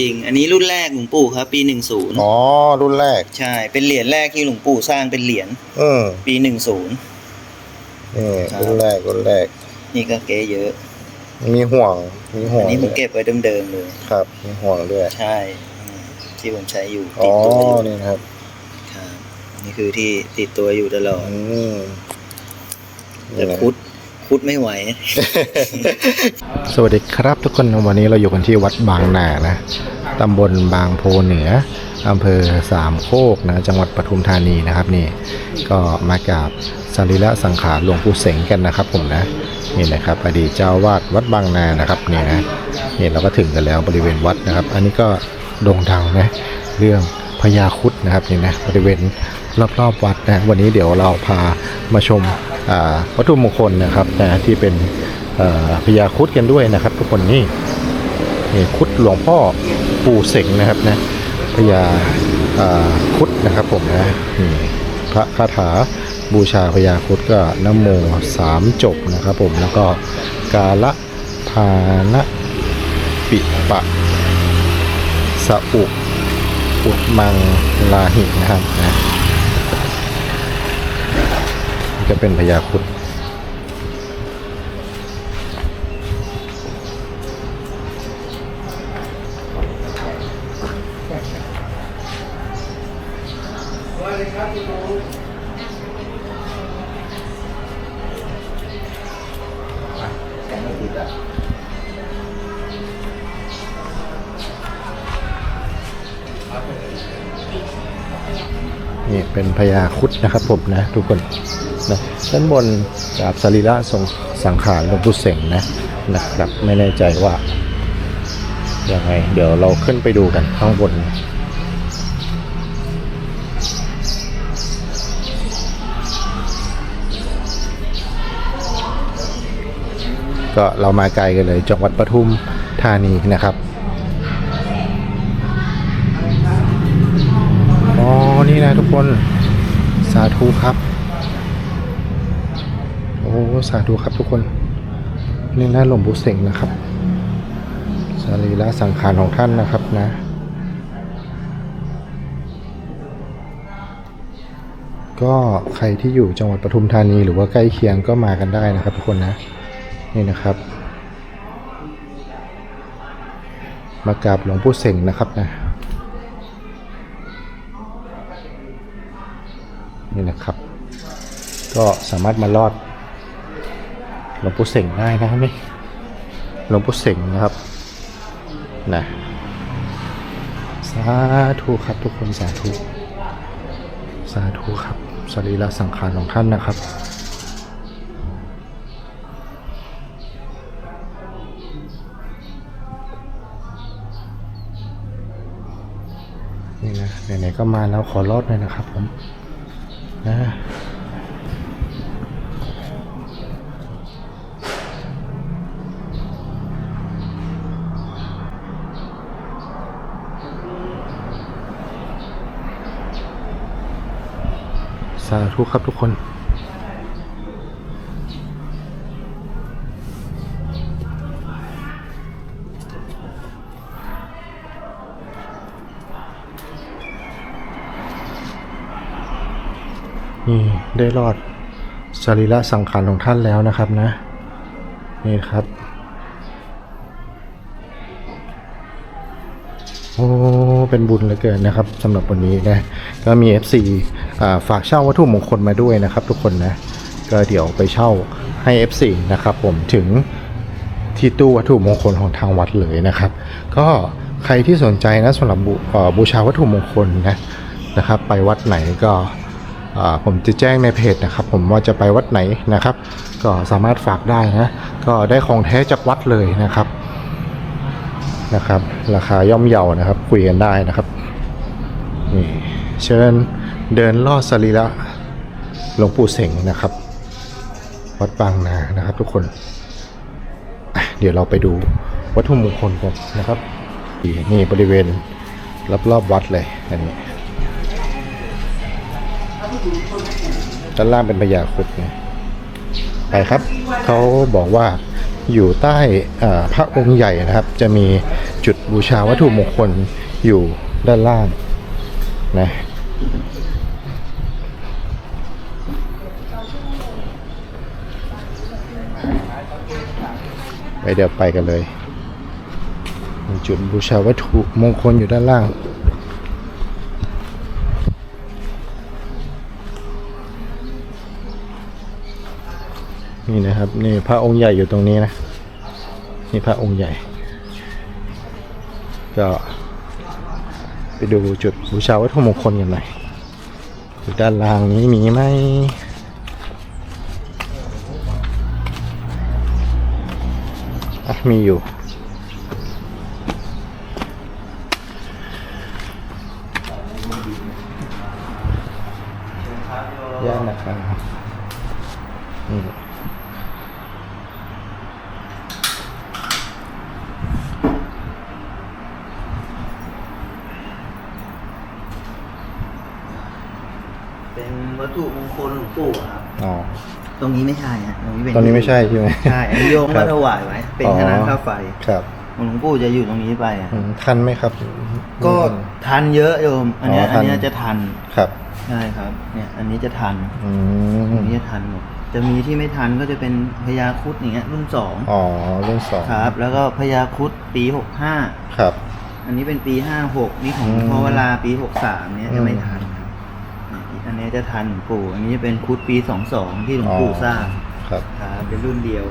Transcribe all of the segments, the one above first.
จริง อันนี้รุ่นแรกหลวงปู่ครับ ปีหนึ่งศูนย์อ๋อ รุ่นแรก ใช่ เป็นเหรียญแรกที่หลวงปู่สร้างเป็นเหรียญอืมปีหนึ่งศูนย์นี่ครับรุ่นแรกรุ่นแรก นี่ก็เก๋เยอะ มีห่วง มีห่วอังนนี้ผมด้วยเก็บไว้เดิมๆเลย ครับ มีห่วงด้วย ใช่อืมที่ผมใช้อยู่อ๋ติอดตัวอยู่นี่นะครับครับ นี่คือที่ติดตัวอยู่ตลอดอืมแต่นี่นะ คุดคุดไม่ไหว สวัสดีครับทุกคนวันนี้เราอยู่กันที่วัดบางนานะตำบลบางโพเหนืออำเภอสามโคกนะจังหวัดปทุมธานีนะครับนี่ก็มากราบสรีระสังขารหลวงปู่เสงกันนะครับผมนะนี่นะครับอดีตเจ้าวาดวัดบางนานะครับนี่นะนี่เราก็ถึงกันแล้วบริเวณวัดนะครับ อันนี้ก็โด่งดังนะเรื่องพญาคุดนะครับนี่นะบริเวณรอบๆวัดนะวันนี้เดี๋ยวเราพามาชม วัตถุมงคลนะครับนะที่เป็นพญาคุดกันด้วยนะครับ ทุกคนนี่นี่คุดหลวงพ่อปู่เสงนะครับนะพญาคุดนะครับผมนะพระคาถาบูชาพญาคุดก็นโมสามจบนะครับผมแล้วก็กาละทานะปิปะสะอุอุดมังลาหินะครับนะนี่ จะเป็นพญาครุดนี่เป็นพญาคุดนะครับผมนะทุกคน นะด้นบนกราบสรีระทรงสังขารหลวงปู่เสงนะนะครับไม่แน่ใจว่ายังไง เดี๋ยวเราขึ้นไปดูกันข้างบนก็เรามาไกลกันเลยจังหวัดปทุมธานีนะครับ อ๋อ นี่นะทุกคน สาธุครับ อ้สาธุครับทุกคนนี่นะหลวงปู่เสงนะครับสรีระสังขารของท่านนะครับนะ ก็ใครที่อยู่จังหวัดปทุมธานีหรือว่าใกล้เคียงก็มากันได้นะครับ ทุกคนนะนี่นะครับ มากราบหลวงปู่เสงนะครับนะนี่นะครับ ก็สามารถมาลอด หลวงปู่เสงได้นะครับนี่หลวงปู่เสงนะครับนะสาธุครับทุกคนสาธุสาธุครับสรีระสังขารของท่านนะครับนี่นะไหนๆก็มาแล้วขอรอดหน่อยนะครับผมนะ สาธุครับทุกคน นี่ได้รอดสรีระสังขารของท่านแล้วนะครับนะ นี่ครับ โอ้ เป็นบุญเหลือเกินนะครับสำหรับวันนี้นะก็มี FC อ่าฝากเช่าวัตถุมงคลมาด้วยนะครับ ทุกคนนะก็เดี๋ยวไปเช่าให้ FC นะครับผมถึงที่ตู้วัตถุมงคลของทางวัดเลยนะครับ ก็ใครที่สนใจนะสำหรับบูเอ่อบูชาวัตถุมงคลนะนะครับ ไปวัดไหนก็ผมจะแจ้งในเพจนะครับ ผมว่าจะไปวัดไหนนะครับ ก็สามารถฝากได้นะก็ได้ของแท้จากวัดเลยนะครับ นะครับ ราคาย่อมเยานะครับ คุยกันได้นะครับนี่เชิญเดินลอดสรีระหลวงปู่เสงนะครับ วัดบางนานะครับ ทุกคนเดี๋ยวเราไปดูวัตถุมงคลกันนะครับนี่บริเวณรอบๆวัดเลยอันนี้ด้านล่างเป็นพญาครุดไปครับ เขาบอกว่า อยู่ใต้พระองค์ใหญ่นะครับ จะมีจุดบูชาวัตถุมงคลอยู่ด้านล่างนะไปเดี๋ยวไปกันเลย จุดบูชาวัตถุมงคลอยู่ด้านล่าง นี่นะครับนี่พระองค์ใหญ่อยู่ตรงนี้นะนี่พระองค์ใหญ่ ก็ไปดูจุดบูชาวัตถุมงคลกันหน่อยอยู่ด้านล่างนี้มีไหมอะมีอยู่ ตรงนี้เป็นตรงนี้ไม่ใช่ใช่ไหมใช่อันนี้โยมครัก็บถวายไว้เป็นอ๋อคณะค่าไฟครับหลวงปู่จะอยู่ตรงนี้ไปอะอืมทันไหมครับ ก็ทันเยอะโยม อันเนี้ยอ๋อทัอันนเนี้ยจะทันครับใช่ครับ เนี่ย อันนี้จะทันอือันมนี้จะทันหมดจะมีที่ไม่ทันก็จะเป็นพญาครุดอย่างเงี้ยรุ่นสองอ๋อรุ่นสองครับ แล้วก็พญาครุดปีหกห้าครับ อันนี้เป็นปีห้าหกนี่ของอืมพอเวลาปีหกสามเนี้ยจะไม่อืมทันครับเนี่ยอันเนี้ยจะทันหลวงปู่ อันนี้จะเป็นครุดปีสองสองที่หลวงปู่สร้าง ครับ ครับเป็นรุ่นเดียว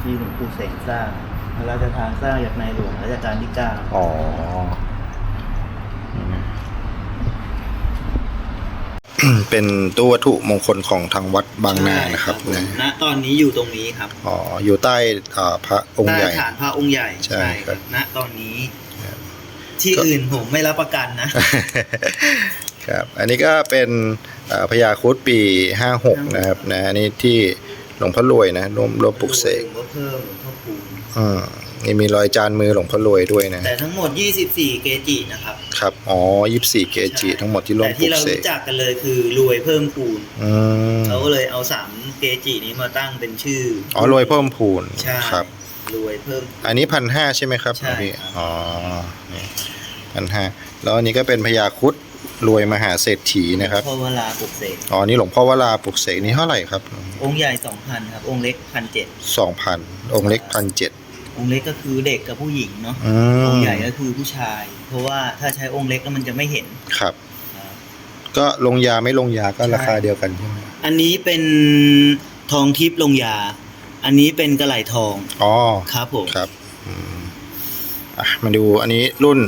ที่หลวงปู่เสงสร้างพระราชทานสร้างจากในหลวงรัชกาลที่เก้าอ๋อเป็นตู้วัตถุมงคลของทางวัดบางนานะครับใช่นะณตอนนี้อยู่ตรงนี้ครับอ๋ออยู่ใต้อ่าพระองค์ใหญ่ใต้ฐานพระองค์ใหญ่ใช่ครับ ณตอนนี้ ที่อื่นผมไม่รับประกันนะ ครับ อันนี้ก็เป็นเอ่อ พญาครุดปี56นะครับนะอันนี้ที่หลวงพ่อรวยนะร่วมร่วมปลุกเสกหลวงพ่อเพิ่มหลวงพ่อคูณอืมนี่มีรอยจานมือหลวงพ่อรวยด้วยนะ แต่ทั้งหมด 24 เกจินะครับ ครับ อ๋อ 24 เกจิทั้งหมดที่ร่วมแต่ปลุที่กเราเสกรู้จักกันเลยคือรวยเพิ่มคูณอืมเขาก็เลยเอาสามเกจินี้มาตั้งเป็นชื่อ อ๋อ รวยเพิ่มพูนใช่ครับ รวยเพิ่ม อันนี้พันห้าใช่ไหมครับใช่พี่ครับอ๋อนี่พันห้าแล้วอันนี้ก็เป็นพญาครุด รวยมหาเศรษฐีนะครับพอเวลาปลุกเสกอ๋อนี่หลวงพ่อวราปลุกเสกนี่เท่าไหร่ครับองค์ใหญ่สองพันครับ องค์เล็กพันเจ็ดสองพันองค์เล็กพันเจ็ดองค์เล็กก็คือเด็กกับผู้หญิงเนาะอืองมค์ใหญ่ก็คือผู้ชาย เพราะว่าถ้าใช้องค์เล็กแล้วมันจะไม่เห็นครับครับก็ลงยาไม่ลงยาก็ใช่ราคาเดียวกันใช่ไหมอันนี้เป็นทองทิพย์ลงยา อันนี้เป็นกระไหลทองอ๋อครับผมครับอืมอะมาดูอันนี้รุ่น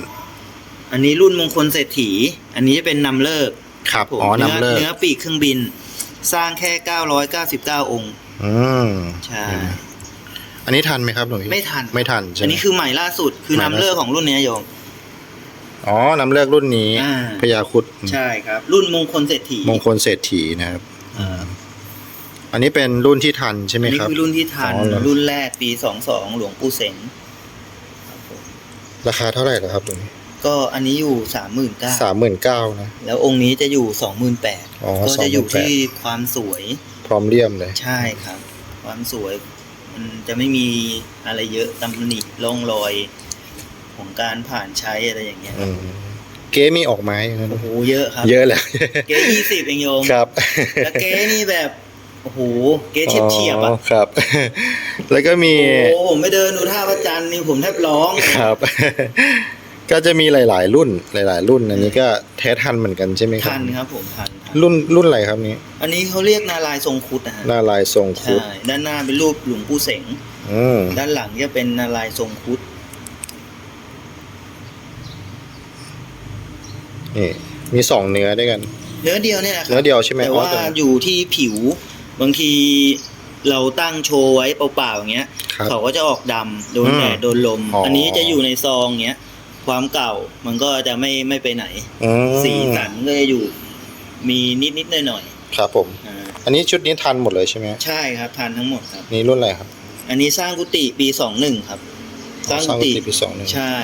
อันนี้รุ่นมงคลเศรษฐี อันนี้เป็นนำเลิกครับผมอ๋อนำเลิกเนื้อปีกเครื่องบิน สร้างแค่999องค์อืมใช่อันนี้ทันไหมครับหลวงพี่ไม่ทันไม่ทันใช่อันไหมนี้คือใหม่ล่าสุดคือใหม่นำล่าสุดเลิกของรุ่นเนี้ยโยมอ๋อนำเลิกรุ่นนี้อ่าพญาครุดใช่ครับ รุ่นมงคลเศรษฐีมงคลเศรษฐีนะครับอ่าอันนี้เป็นรุ่นที่ทันใช่ไหมอันนี้ครับคือรุ่นที่ทันอ๋อเหรอรุ่นแรกปี22หลวงปู่เสงครับผมราคาเท่าไหร่เหรอครับตรงนี้ ก็อันนี้อยู่สาม39,000หมื่นเก้านะ แล้วองค์นี้จะอยู่อ๋อ28,000ก็จะอยู่28,000ที่ความสวย พร้อมเลี่ยมเลย ใช่ครับ ความสวย มันจะไม่มีอะไรเยอะตำหนิร่องรอย ของการผ่านใช้อะไรอย่างเงี้ยอืมเก๊มีออกไม้อย่างนั้นโอ้โหเยอะครับ เยอะแล้วเก๊ยี่สิบเองโยมครับแล้วเก๊นี่แบบโอ้โห เก๊เฉียบเฉียบๆอ๋อะอครับ แล้วก็มี โอ้โหผมไปเดินดูท่าพระจันทร์นี่ผมแทบร้องครับ ก็จะมีหลาย ๆ รุ่นหลาย ๆ รุ่นอันนี้ก็แท้ทันเหมือนกันใช่ไหมครับ ทันครับผมทันทันรุ่นรุ่นอะไรครับนี้ อันนี้เขาเรียกนาลายณ์ทรงครุดนะฮะหน้าลายทรงครุใช่ดด้านหน้าเป็นรูปหลวงปู่เสงอืมด้านหลังจะเป็นนาลายณ์ทรงครุดนี่มีสองเนื้อด้วยกัน เนื้อเดียวเนี่ยนะคเนื้รัอเดียวใช่ไหมแต่อ๋อว่าแต่ อยู่ที่ผิวบางทีเราตั้งโชว์ไว้เปล่าๆอย่างเงี้ย ครับเขาก็จะออกดำโดนอืมแดดโดนลม อ๋ออั อันนี้จะอยู่ในซองเงี้ย ความเก่ามันก็จะไม่ไม่ไปไหน อืมสีสันก็จะอยู่ มีนิดนิดๆหน่อยหน่อยครับผม ๆอ่าอันนี้ชุดนี้ทันหมดเลยใช่ไหมใช่ครับทานทั้งหมดครับ นี่รุ่นอะไรครับอันนี้สร้างกุฏิปีสองหนึ่งครับ สร้างสร้างกุกุฏิฏิปีสองหนึ่งใช่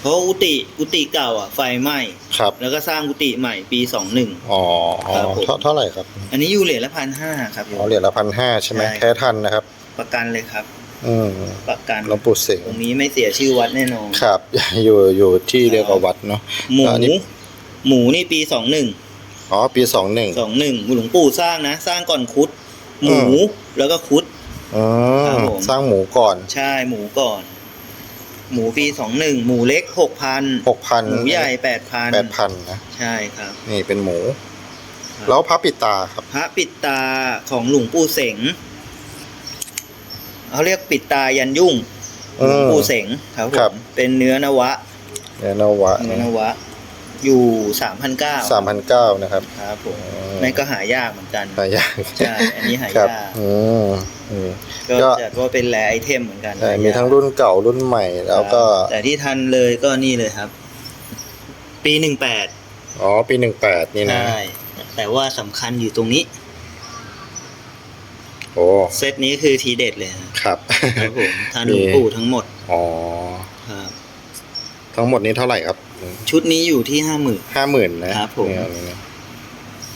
เพราะกุฏิกุฏิเก่าอะไฟไหม้ครับแล้วก็สร้างกุฏิใหม่ปีสองหนึ่ง อ๋ออ๋อครับผม เท่าเท่าไหร่ครับอันนี้อยู่เหรียญละพันห้าครับโยมอ๋อเหรียญละพันห้าใช่ไหมใช่ แท้ทันนะครับ ประกันเลยครับ อืมประกันหลวงปู่สิงตรห์งนี้ไม่เสียชื่อวัดแน่นอนครับ อยู่อยู่ที่เดียวกับวัดเนาะหมูอันนี้หมูนี่ปีสองหนึ่งอ๋อปีสองหนึ่งสองหนึ่งหลวงปู่สร้างนะ สร้างก่อนคุด หมูอืมแล้วก็คุดอ๋อครับผมสร้างหมูก่อน ใช่หมูก่อน หมูปีสองหนึ่งหมูเล็กหกพันหกพันหมูใหญ่แปดพันแปดพันนะใช่ครับ นี่เป็นหมูครับแล้วพระปิดตาครับ พระปิดตาของหลวงปู่เสง เขาเรียกปิดตายันยุ่งหอืลวงมปู่เสงครับผครับ มเป็นเนื้อนวะเนี่ยนวะเนื้อนวะ อยู่สามพันเก้าสามพันเก้านะครับครับผมอืมนั่นก็หายากเหมือนกันหายากใช่อันนี้หาครับยากอืมอืม ก็ก็ จัดว่าเป็นแรไอเทมเหมือนกันใช่หายากมีทั้งรุ่นเก่ารุ่นใหม่แล้วก็ครับแต่ที่ทันเลยก็นี่เลยครับ ปีหนึ่งแปดอ๋อปีหนึ่งแปดนี่นะ ใช่แต่ว่าสำคัญอยู่ตรงนี้ โอ้เซตนี้คือทีเด็ดเลยครับครับครับผมทันหลวงปู่ทั้งหมดอ๋อครับทั้งหมดนี้เท่าไหร่ครับ ชุดนี้อยู่ที่ห้าหมื่นห้าหมื่นนะครับผมเนี่ยอันนี้นะ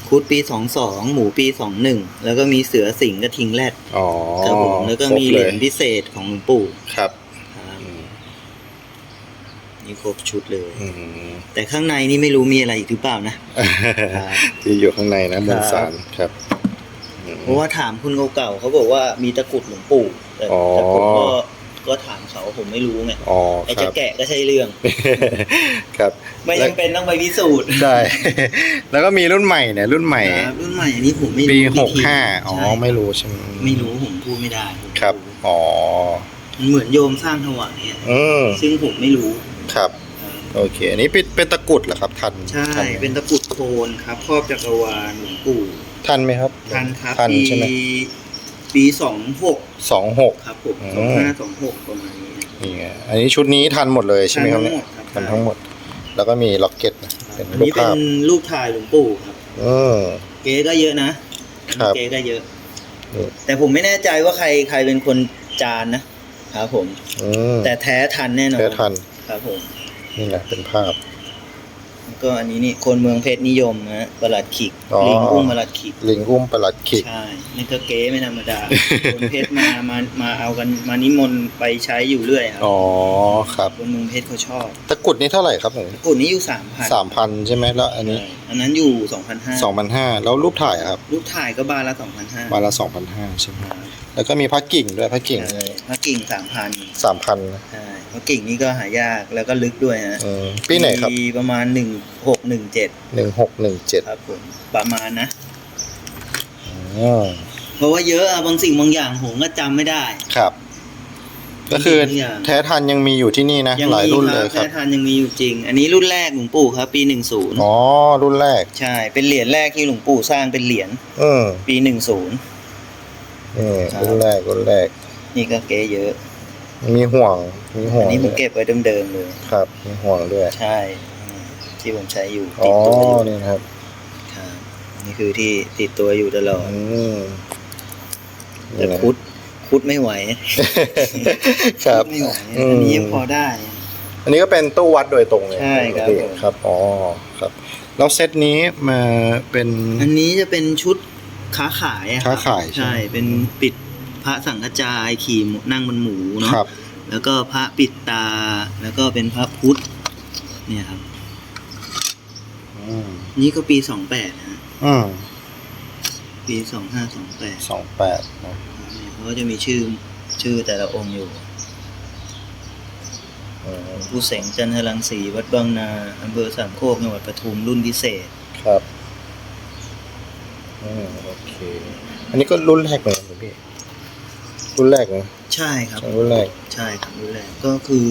คุดปีสองสองหมูปีสองหนึ่งแล้วก็มีเสือสิงห์กระทิงแรดอ๋อครับผมแล้วก็ครบมีเหเลรียยญพิเศษของหลวงปู่ครับครับอืมนี่ครบชุดเลยอืมแต่ข้างในนี่ไม่รู้มีอะไรอีกหรือเปล่านะครับที่อยู่ข้างในนะมวลครับสารครับอืม เพราะว่าถามคุณเก่าๆเขาบอกว่ามีตะกรุดหลวงปู่แต่อ๋อ แต่ผมก็ก็ถามเขาผมไม่รู้ไงอ๋อไอ้คจะรับ แกะก็ใช่เรื่อง ครับไม่จำเป็นต้องไปพิสูจน์ใช่ แล้วก็มีรุ่นใหม่เนี่ยรุ่นใหม่ ครับรุ่นใหม่อันนี้ผมไม่รู้ปีวิหกธีห้าอ๋อ ใช่ไม่รู้ใช่ไหมไม่รู้ผมพูดไม่ได้ผมไม่ครับ อ๋อ มันเหมือนโยมสร้างถวายอะอืมซึ่งผมไม่รู้ครับโอเค อันนี้เป็นเป็นตะกรุดเหรอครับ ทันใช่ทัไหมเป็นตะกรุดโคนครับครอบจักรวาลหลวงปู่ ทันไหมครับทันครับทันปีใช่ไหมปีสองหกสองหกครับผมอืสองมห้าสองหกประมาณนี้นี่ไงอันนี้ชุดนี้ทันหมดเลยใช่ไหมครับทันเนี่ยทั้งหมดครับทันทั้งหมด แล้วก็มีล็อกเก็ตนะครับเป็นอันรูปนี้เป็ภาพนรูปถ่ายหลวงปู่ครับอืมเก๊ก็เยอะนะครับเก๊ก็เยอะอืมแต่ผมไม่แน่ใจว่าใครใครเป็นคนจานนะครับผมอืมแต่แท้ทันแน่นอนแค่ทันครับผมนี่แหละเป็นภาพแล้ว ก็อันนี้นี่คนเมืองเพชรนิยมนะฮะประหลัดขิกอ๋อ ลิงอุ้มประหลัดขิกลิงอุ้มประหลัดขิก ใช่นี่ก็เก๊ไม่ธรรมดา คนเพชรมามามาเอากันมานิมนต์ไปใช้อยู่เรื่อยครับอ๋อครับ คนเมืองเพชรเขาชอบตะกรุดนี้เท่าไหร่ครับหนูกุดนี้อยู่สามพันสามพันใช่ไหมแล้วอันนี้อันนั้นอยู่สองพันห้าสองพันห้าแล้วรูปถ่ายอะครับรูปถ่ายก็บานละสองพันห้ามาละสองพันห้าใช่ไหมแล้วก็มีพระกิ่งด้วยพระกิ่งพระกิ่งสามพันสามพันใช่ พระกิ่งนี่ก็หายากแล้วก็ลึกด้วยฮะปีไหนครับปีประมาณหนึ่งหกหนึ่งเจ็ดหนึ่งหกหนึ่งเจ็ดครับผมประมาณนะอ๋อเพราะว่าเยอะอะบางสิ่งบางอย่างผมก็จำไม่ได้ครับ ก็คือทุกอย่างแท้ทันยังมีอยู่ที่นี่นะยังหลายมีรุ่นคเลรับยคแท้รับทันยังมีอยู่จริง อันนี้รุ่นแรกหลวงปู่ครับ ปีหนึ่งศูนย์อ๋อรุ่นแรกใช่ เป็นเหรียญแรกที่หลวงปู่สร้างเป็นเหรียญอืมปีหนึ่งศูนย์นี่ครับรุ่นแรกรุ่นแรก นี่ก็เก๋เยอะ มีห่วง มีห่วอังนนี้ผมด้วยเก็บไว้เดิมๆเลย ครับ มีห่วงด้วยใช่อืมที่ผมใช้อยู่อ๋ติอดตัวอยู่นี่นะครับครับนี่คือที่ติดตัวอยู่ตลอดอืมแต่นี่นะ คุดคุดไม่ไหวครับคุดไม่ไหวอืม อันนี้ยังพอได้ อันนี้ก็เป็นตู้วัดโดยตรงเลยใช่ครับพี่ผม ครับอ๋อครับ แล้วเซตนี้มาเป็น อันนี้จะเป็นชุดค้าขายอะรับค้าขายใช่ใช่ไหมเป็นปิด พระสังฆจายขี่หมูนั่งบนหมูเนาะครับแล้วก็พระปิดตา แล้วก็เป็นพระพุทธ เนี่ยครับ อืมนี่ก็ปีสองแปดนะฮะอืมปีสองห้าสองแปดสองแปดนะเขาก็จะมีชื่อชื่อแต่ละองค์อยู่อืมผู้เสงจันทรังสีวัดบางนาอำเภอสามโคกจังหวัดปทุมรุ่นพิเศษ ครับอืมโอเค อันนี้ก็รุ่นแรกเลยนะพี่ รุ่นแรกนะใช่ครับรุ่นแรก ใช่ครับรุ่นแรกก็คือ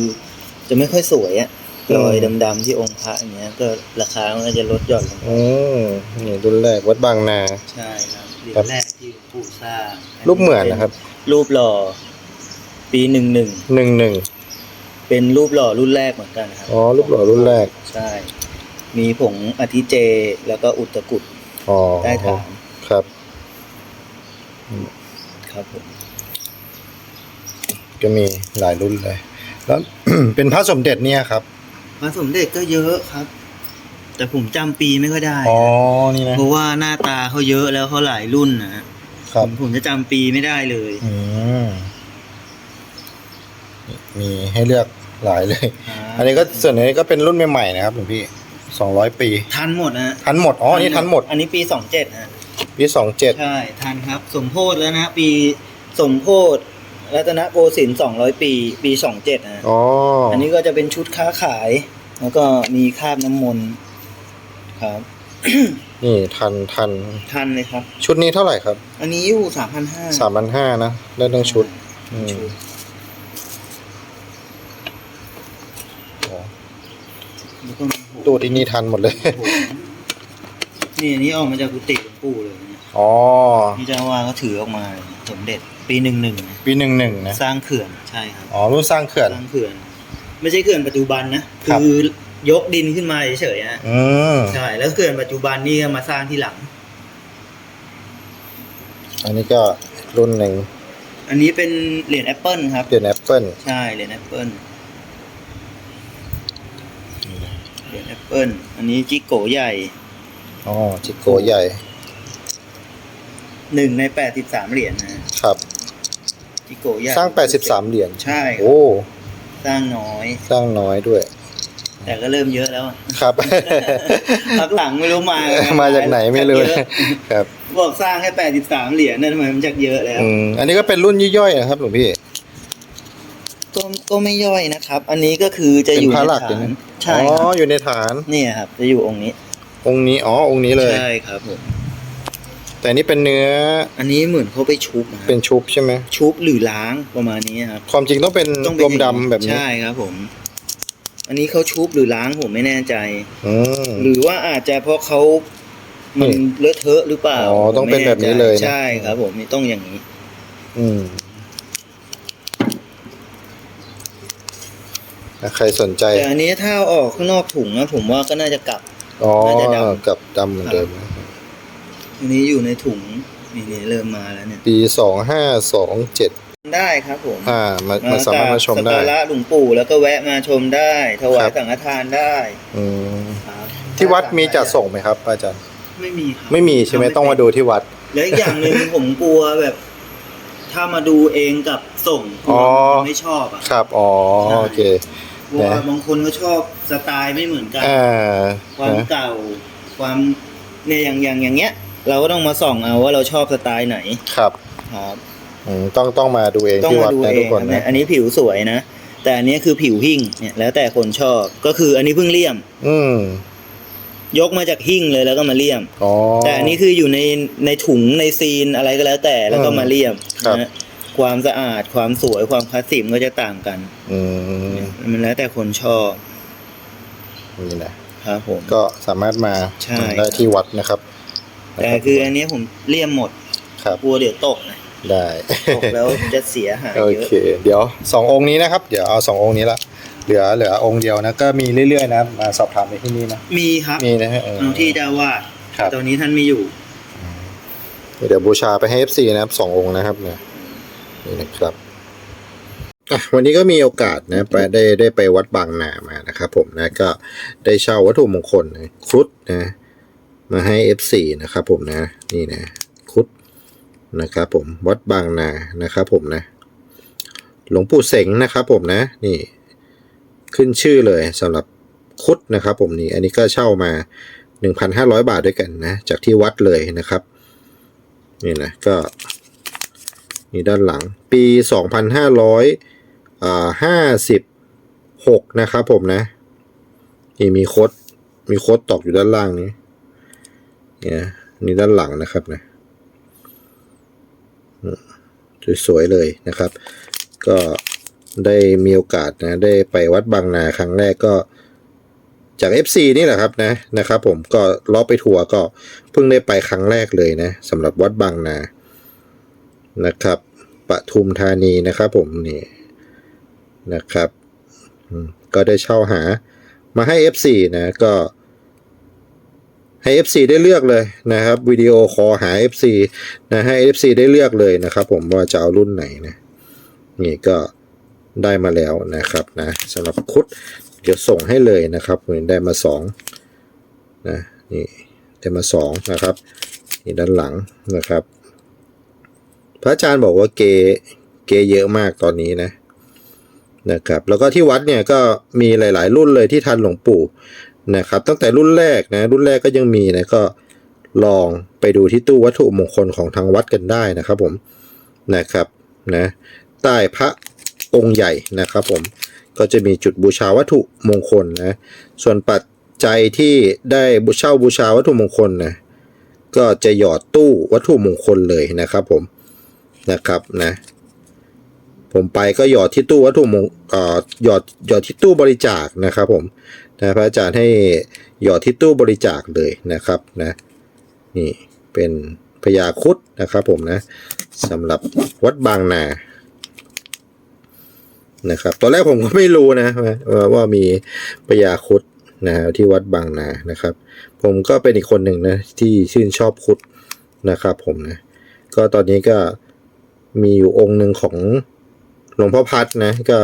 จะไม่ค่อยสวยอะอืมรอยดำๆที่องค์พระอย่างเงี้ย ก็ราคามันก็จะลดหย่อนลงอืมนี่รุ่นแรกวัดบางนา ใช่ครับเหรียครัญบแรกที่หลวงปู่สร้างรูปเหมือนนะครับ รูปหล่อ ปีหนึ่งหนึ่งหนึ่งหนึ่งเป็นรูปหล่อรุ่นแรกเหมือนกันครับอ๋อรูปหล่อรุ่นแรก ใช่ มีผงอธิเจแล้วก็อุตตกุดอ๋อใต้ฐานครับ ครับผม ก็มีหลายรุ่นเลย แล้ว เป็นพระสมเด็จเนี่ยครับ พระสมเด็จก็เยอะครับ แต่ผมจำปีไม่ค่อยได้อ๋อนี่นะเพราะว่าหน้าตาเขาเยอะแล้วเขาหลายรุ่นนะฮะครับผมผมจะจำปีไม่ได้เลย อืมมีให้เลือกหลายเลยครับอันนี้ก็ส่วนนี้ก็เป็นรุ่นใหม่ๆนะครับหลวงพี่สองร้อยปี ทันหมดนะฮะทันหมดอ๋อนี่ทันหมด อันนี้ปีสองเจ็ดฮะปีสองเจ็ดใช่ทันครับ สมโพธิแล้วนะปีสมโพธิ รัตนโกสินทร์สองร้อยปี ปีสองเจ็ดฮะอ๋ออัอันนี้ก็จะเป็นชุดค้าขาย แล้วก็มีคราบน้ำมนต์ครับ นี่ทันทันทันเลยครับ ชุดนี้เท่าไหร่ครับอันนี้อยู่สามพันห้าสามพันห้านะ ได้ทั้งชุด อืมชุดอ๋อแล้วก็มีหัวตู้ที่นี่ทันหมดเลยหัวนี่อันนี้ออกมาจากกุฏิหลวงปู่เลยเนี่ยอ๋อ นี่เจ้าอาว่าสก็ถือออกมาสมเด็จ ปีหนึ่งหนึ่งปีหนึ่งหนึ่งนะ สร้างเขื่อนใช่ครับอ๋อรุ่นสร้างเขื่อน สร้างเขื่อน ไม่ใช่เขื่อนปัจจุบันนะ ครับ คือยกดินขึ้นมาเฉยๆฮะอืมใช่แล้วเขื่อนปัจจุบันนี่ก็มาสร้างที่หลัง อันนี้ก็รุ่นหนึ่งอันนี้เป็นเหรียญแอปเปิลครับ เดือนแอปเปิลใช่เหรียญแอปเปิลเหรียญแอปเปิลอันนี้จิโกใหญ่อ๋อจิโกใหญ่หนึ่งในแปดสิบสามเหรียญนะครับ จิโกใหญ่สร้าง 83 เหรียญใช่ครับโอ้สร้างน้อย สร้างน้อยด้วย แต่ก็เริ่มเยอะแล้วอะครับ พักหลังไม่รู้มามาจากไหนไม่รู้เยอะครับบอกสร้างแค่แปดสิบสามเหรียญนั่นทำไมมันจากเยอะแล้ว อืมอันนี้ก็เป็นรุ่นย่อยๆนะครับหลวงพี่ ก็ก็ไม่ย่อยนะครับ อันนี้ก็คือจะอยู่เป็นพระในหลักฐาเลยนนะ ใช่อ๋อครับอยู่ในฐานเนี่ยครับ จะอยู่องค์นี้ องค์นี้อ๋อองค์นี้เลย ใช่ครับผม แต่นี่เป็นเนื้ออันนี้เหมือนเขาไปชุบนะเป็นชุบใช่ไหมชุบหรือล้างประมาณนี้ครับความจริงต้องเป็นต้องเป็นลมดำแบบนี้ใช่ครับผม อันนี้เขาชุบหรือล้างผมไม่แน่ใจ อืม หรือว่าอาจจะเพราะเขามันนี่เลอะเทอะหรือเปล่าอ๋อต้องเป็นแบบนี้เลยนะ ใช่ครับผมนี่ต้องอย่างนี้ อืมถ้าใครสนใจแต่อันนี้ถ้าเอาออกข้างนอกถุงนะผมว่าก็น่าจะกลับ อ๋อน่าจะดำ กับดำเหมือนเดิมนะ อันนี้อยู่ในถุงนี่นี่เริ่มมาแล้วเนี่ย ปีสองห้าสองเจ็ดได้ครับผมอ่ามามาสามารถมาชมได้สักการะหลวงปู่แล้วก็แวะมาชมได้ ถวาครัยบสังฆทานได้อืมครับที่วัดมีจัดส่งไหมครับ อาจารย์ ไม่มีครับไม่มีใช่ไหมต้องมาดูที่วัด แล้วอีกอย่างหนึ่งผมกลัวแบบ ถ้ามาดูเองกับส่งกลัอ๋วอไม่ชอบอะครับอ๋อใช่โอเคกลัวบางคนก็ชอบสไตล์ไม่เหมือนกันอ่าความนะเก่าความเนี่ยอย่างอย่างอย่างเงี้ย เราก็ต้องมาส่องเอาว่าเราชอบสไตล์ไหนครับครับอืมต้องต้องมาดูเองต้องที่มาวัดดูนะเอทุกงคคนรับเนี่นะยอันนี้ผิวสวยนะ แต่อันนี้คือผิวหิ่งเนี่ยแล้วแต่คนชอบก็คืออันนี้เพิ่งเลี่ยม อืมยกมาจากหิ่งเลยแล้วก็มาเลี่ยม อ๋อ แต่อันนี้คืออยู่ในในถุงในซีนอะไรก็แล้วแต่แล้วก็มาเลี่ยมครับ นะฮะความสะอาดความสวยความคลาสสิกมันก็จะต่างกันอืมมันแล้วแต่คนชอบนี่นะ ครับผม ก็สามารถมาใช่ ได้ที่วัดนะครับ แต่คืออันนี้ผมเลี่ยมหมดครับกลัวเดี๋ยวตกนะได้ตกแล้วจะเสียหายโอเยอะเค เดี๋ยวสององค์นี้นะครับ เดี๋ยวเอาสององค์นี้ละเหลือเหลือองค์เดียวนะก็มีเรื่อยๆนะมาสอบถามในที่นี่นะมีครับมีนะฮะเออเอาที่เจ้าว่าดครับตอนนี้ท่านไม่อยู่ เดี๋ยวบูชาไปให้ FC นะครับสององค์นะครับเนี่ยนี่นะครับอะวันนี้ก็มีโอกาสนะไปได้ได้ไปวัดบางนามานะครับผมนะก็ได้เช่าวัตถุมงคลนะครุฑนะ มาให้ FC นะครับผมนะนี่นะครุฑนะครับผมวัดบางนานะครับผมนะ หลวงปู่เสงนะครับผมนะนี่ขึ้นชื่อเลยสำหรับครุฑนะครับผมนี่อันนี้ก็เช่ามา 1,500 บาทด้วยกันนะ จากที่วัดเลยนะครับนี่นะก็นี่ด้านหลังปี 2,556 นะครับผมนะนี่มีโคดมีโคดตอกอยู่ด้านล่างนี้ เนี่ยนี่ด้านหลังนะครับนะสวยๆเลยนะครับ ก็ได้มีโอกาสนะได้ไปวัดบางนาครั้งแรกก็จาก FC นี่แหละครับนะนะครับ ผมก็ล้อไปทัวร์ก็เพิ่งได้ไปครั้งแรกเลยนะสำหรับวัดบางนานะครับปทุมธานีนะครับ ผมนี่นะครับก็ได้เช่าหามาให้ FC นะก็ ให้ FC ได้เลือกเลยนะครับวิดีโอคอลหา FC นะให้ FC ได้เลือกเลยนะครับผมว่าจะเอารุ่นไหนนะนี่ก็ได้มาแล้วนะครับนะสำหรับคุดเดี๋ยวส่งให้เลยนะครับเหมือนได้มาสองนะนี่ได้มาสองนะครับนี่ด้านหลังนะครับ พระอาจารย์บอกว่าเกเกเยอะมากตอนนี้นะนะครับแล้วก็ที่วัดเนี่ยก็มีหลาย ๆ รุ่นเลยที่ทันหลวงปู่ นะครับ ตั้งแต่รุ่นแรกนะรุ่นแรกก็ยังมีนะก็ลองไปดูที่ตู้วัตถุมงคลของทางวัดกันได้นะครับผมนะครับนะใต้พระองค์ใหญ่นะครับผมก็จะมีจุดบูชาวัตถุมงคลนะส่วนปัจจัยที่ได้บูชาบูชาวัตถุมงคลนะก็จะหยอดตู้วัตถุมงคลเลยนะครับผมนะครับนะ ผมไปก็หยอดที่ตู้วัตถุมงเอ่อหยอดหยอดที่ตู้บริจาคนะครับผมนะพระอาจารย์ให้หยอดที่ตู้บริจาคเลยนะครับนะนี่เป็นพญาคุดนะครับผมนะสำหรับวัดบางนานะครับตอนแรกผมก็ไม่รู้นะว่าวามีพญาคุดนะฮะที่วัดบางนานะครับ ผมก็เป็นอีกคนหนึ่งนะที่ชื่นชอบคุดนะครับผมนะก็ตอนนี้ก็มีอยู่องค์หนึ่งของ หลวงพ่อพัดนะ ก็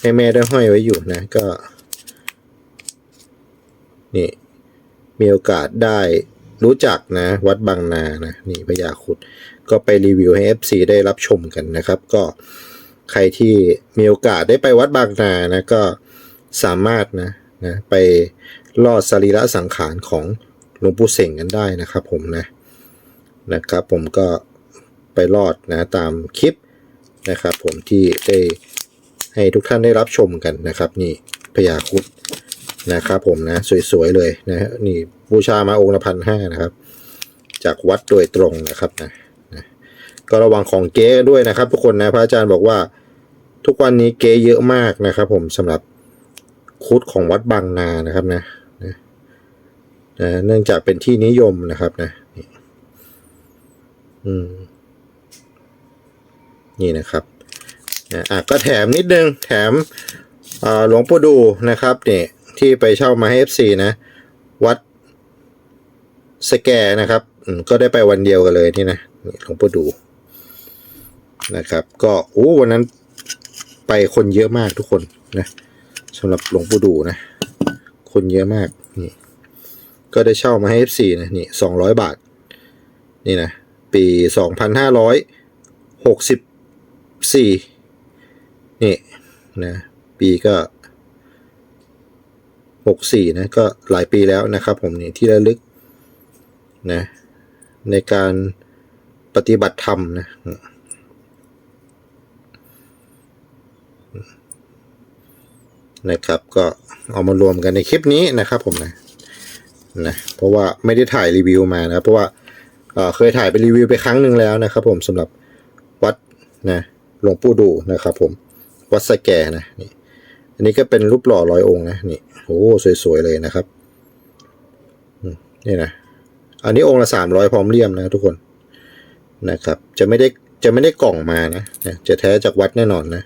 ให้แม่ได้ห้อยไว้อยู่นะก็ นี่มีโอกาสได้รู้จักนะ วัดบางนานะนี่พญาครุด ก็ไปรีวิวให้ FC ได้รับชมกันนะครับ ก็ใครที่มีโอกาสได้ไปวัดบางนานะก็สามารถนะนะไปลอดสรีระสังขารของหลวงปู่เสงกันได้นะครับผมนะนะครับผมก็ไปลอดนะตามคลิป นะครับ ผมที่ได้ให้ทุกท่านได้รับชมกันนะครับ นี่พญาคุดนะครับ ผมนะสวยๆเลยนะฮะนี่บูชามาองค์ละพันห้านะครับ จากวัดโดยตรงนะครับนะนะก็ระวังของเก๊ด้วยนะครับ ทุกคนนะพระอาจารย์บอกว่า ทุกวันนี้เก๊เยอะมากนะครับ ผมสำหรับคุดของวัดบางนานะครับนะนะนะเนื่องจากเป็นที่นิยมนะครับนะนี่อืม นี่นะครับนะอะก็แถมนิดนึง แถมหลวงปู่ดูนะครับเนี่ยที่ไปเช่ามาให้ FC นะ วัดสแกนะครับก็ได้ไปวันเดียวกันเลยนี่นะนี่หลวงปู่ดูนะครับ ก็โอ้วันนั้นไปคนเยอะมากทุกคนนะสำหรับหลวงปู่ดูนะ คนเยอะมากนี่ก็ได้เช่ามาให้ FC นะนี่สองร้อยบาท นี่นะ ปีสองพันห้าร้อยหกสิบ สี่นี่นะปีก็หกสี่นะก็หลายปีแล้วนะครับผมนี่ที่ระลึกนะในการปฏิบัติธรรมนะนะครับก็เอามารวมกันในคลิปนี้นะครับผมนะนะเพราะว่าไม่ได้ถ่ายรีวิวมานะเพราะว่าเอ่อเคยถ่ายไปรีวิวไปครั้งหนึ่งแล้วนะครับผมสำหรับวัดนะ หลวงปู่ดูนะครับ ผมวัดสแกนะนี่อันนี้ก็เป็นรูปหล่อร้อยองค์นะนี่โอ้สวยๆเลยนะครับนี่นะอันนี้องค์ละสามร้อยพร้อมเลี่ยมนะทุกคนนะครับ จะไม่ได้จะไม่ได้กล่องมานะนะจะแท้จากวัดแน่นอนนะ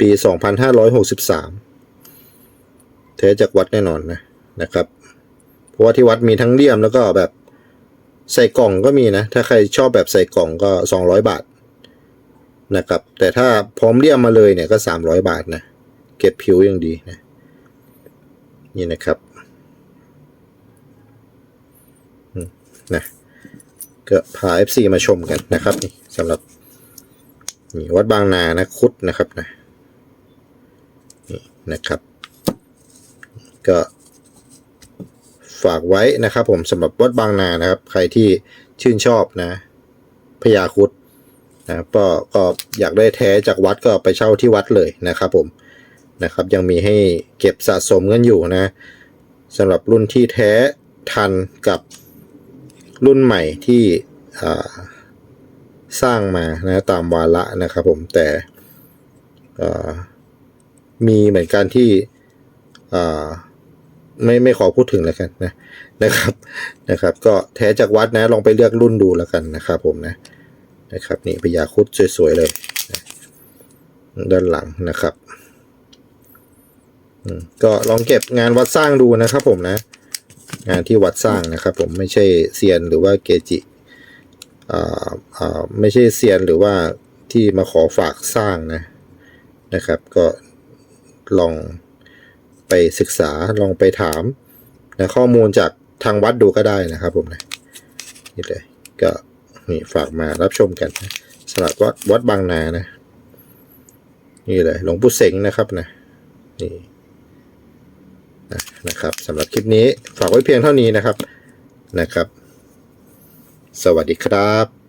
ปีสองพันห้าร้อยหกสิบสามแท้จากวัดแน่นอนนะนะครับ เพราะว่าที่วัดมีทั้งเลี่ยมแล้วก็แบบใส่กล่องก็มีนะ ถ้าใครชอบแบบใส่กล่องก็สองร้อยบาท นะครับ แต่ถ้าพร้อมเลี่ยมมาเลยเนี่ยก็สามร้อยบาทนะ เก็บผิวอย่างดีนะ นี่นะครับนะก็พา FC มาชมกันนะครับนี่สำหรับนี่วัดบางนานะคุดนะครับนะนี่นะครับ ก็ฝากไว้นะครับผมสำหรับวัดบางนานะครับ ใครที่ชื่นชอบนะพญาคุด นะครับก็ก็อยากได้แท้จากวัดก็ไปเช่าที่วัดเลยนะครับผมนะครับยังมีให้เก็บสะสมกันอยู่นะสำหรับรุ่นที่แท้ทันกับรุ่นใหม่ที่สร้างมานะตามวาระนะครับผมแต่อ่ามีเหมือนกันที่อ่าไม่ไม่ขอพูดถึงแล้วกันนะนะครับนะครับ ก็แท้จากวัดนะลองไปเลือกรุ่นดูแล้วกันนะครับผมนะ นะครับนี่พญาคุดสวยๆเลย ด้านหลังนะครับก็ลองเก็บงานวัดสร้างดูนะครับผมนะ งานที่วัดสร้างนะครับผมไม่ใช่เซียนหรือว่าเกจิไม่ใช่เซียนหรือว่าที่มาขอฝากสร้างนะนะครับ ก็ลองไปศึกษาลองไปถามนะข้อมูลจากทางวัดดูก็ได้นะครับผมนะนี่เลยก็ นี่ฝากมารับชมกันนะสลัดวัดวัดบางนานะ นี่เลยหลวงปู่เสงนะครับนะนี่นะนะครับสำหรับคลิปนี้ฝากไว้เพียงเท่านี้นะครับนะครับ สวัสดีครับ